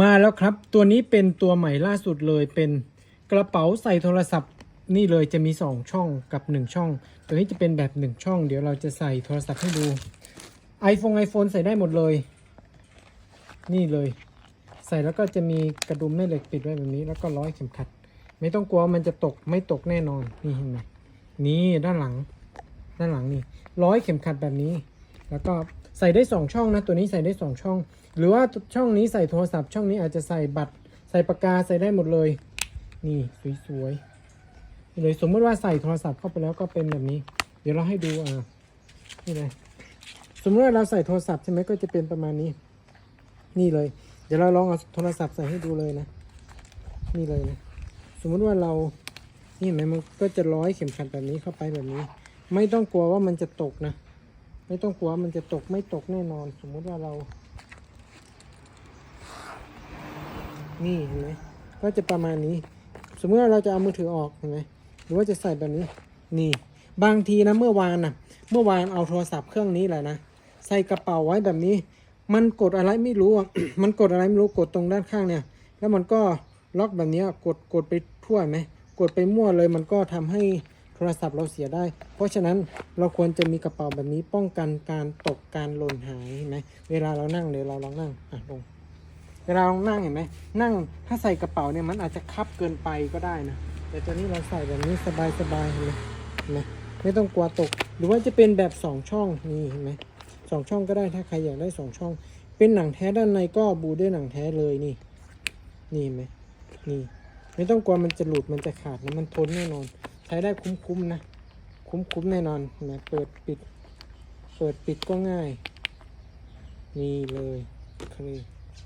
มาแล้วครับ ตัวนี้เป็นตัวใหม่ล่าสุดเลยเป็นกระเป๋าใส่โทรศัพท์ นี่เลยจะมี 2 ช่องกับ 1 ช่อง ตัวนี้จะเป็นแบบ 1 ช่อง เดี๋ยวเราจะใส่โทรศัพท์ให้ดู iPhone iPhone ใส่ได้หมดเลย นี่เลย ใส่แล้วก็จะมีกระดุมแม่เหล็กปิดไว้แบบนี้ แล้วก็ร้อยเข็มขัด ไม่ต้องกลัวมันจะตกไม่ตกแน่นอนนี่เห็นไหมนี่ด้านหลัง ด้านหลังนี่ร้อยเข็มขัดแบบนี้ แล้วก็ ใส่ได้สองช่องนะตัวนี้ใส่ได้สองช่อง หรือว่าช่องนี้ใส่โทรศัพท์ช่องนี้อาจจะใส่บัตร ใส่ปากกาใส่ได้หมดเลย นี่สวยๆเลยสมมติว่าใส่โทรศัพท์เข้าไปแล้วก็เป็นแบบนี้ เดี๋ยวเราให้ดูอ่านี่เลยสมมติว่าเราใส่โทรศัพท์ใช่ไหมก็จะเป็นประมาณนี้ นี่เลย เดี๋ยวเราลองเอาโทรศัพท์ใส่ให้ดูเลยนะ นี่เลยนะ สมมติว่าเรานี่เห็นไหมมันก็จะร้อยเข็มขัดแบบนี้เข้าไปแบบนี้ ไม่ต้องกลัวว่ามันจะตกนะ ไม่ต้องกลัวมันจะตกไม่ตกแน่นอน สมมุติว่าเรา นี่เห็นไหมก็จะประมาณนี้ สมมติว่าเราจะเอามือถือออกเห็นไหมหรือว่าจะใส่แบบนี้ นี่ บางทีนะเมื่อวานนะเมื่อวานเอาโทรศัพท์เครื่องนี้แหละนะใส่กระเป๋าไว้แบบนี้ มันกดอะไรไม่รู้อะมันกดอะไรไม่รู้กดตรงด้านข้างเนี่ย แล้วมันก็ล็อกแบบนี้กดกดไปทั่วไหมกดไปมั่วเลยมันก็ทำให้ โทรศัพท์เราเสียได้ เพราะฉะนั้นเราควรจะมีกระเป๋าแบบนี้ป้องกันการตกการหล่นหายเห็นไหมเวลาเรานั่งเดี๋ยวเราลองนั่งอะลงเวลาเรานั่งเห็นไหมนั่งถ้าใส่กระเป๋าเนี่ยมันอาจจะคับเกินไปก็ได้นะแต่ตัวนี้เราใส่แบบนี้สบายสบายเห็นไหมเห็นไหมไม่ต้องกลัวตก หรือว่าจะเป็นแบบสองช่องนี่เห็นไหมสองช่องก็ได้ถ้าใครอยากได้สองช่อง เป็นหนังแท้ด้านในก็บูด้วยหนังแท้เลยนี่ นี่เห็นไหมนี่ ไม่ต้องกลัวมันจะหลุดมันจะขาดนะมันทนแน่นอน ใช้ได้คุ้มๆนะ คุ้มๆแน่นอนนะเปิดปิด เปิดปิดก็ง่าย นี่เลยคลี